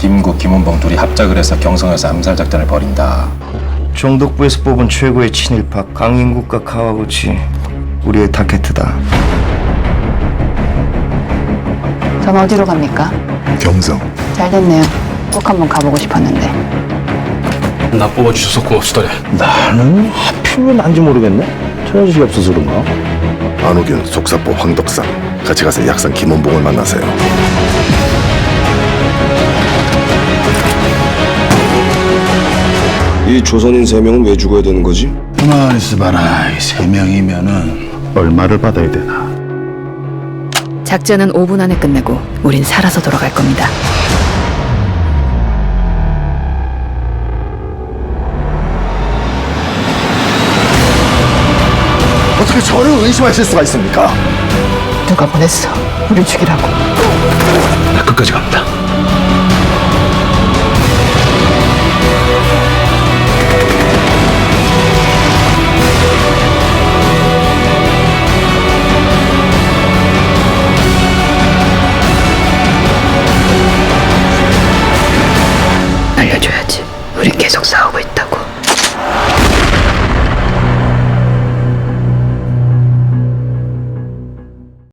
김원봉 둘이 합작을 해서 경성에서 암살 작전을 벌인다. 정독부에서 뽑은 최고의 친일파 강인국과 카와구치 우리의 타켓트다. 전 어디로 갑니까? 경성 잘 됐네요. 꼭 한번 가보고 싶었는데. 나 뽑아주셔서 고맙시더래 나는 하필이면 난지 모르겠네. 처자식이 없어서 그런가? 안호균 속사포 황덕상 같이 가서 약산 김원봉을 만나세요 이 조선인 세 명은 왜 죽어야 되는 거지? 가만히 있어봐라. 이 세 명이면은 얼마를 받아야 되나 작전은 5분 안에 끝내고 우린 살아서 돌아갈 겁니다. 어떻게 저를 의심하실 수가 있습니까? 누가 보냈어? 우리 죽이라고. 나 끝까지 갑니다 계속 싸우고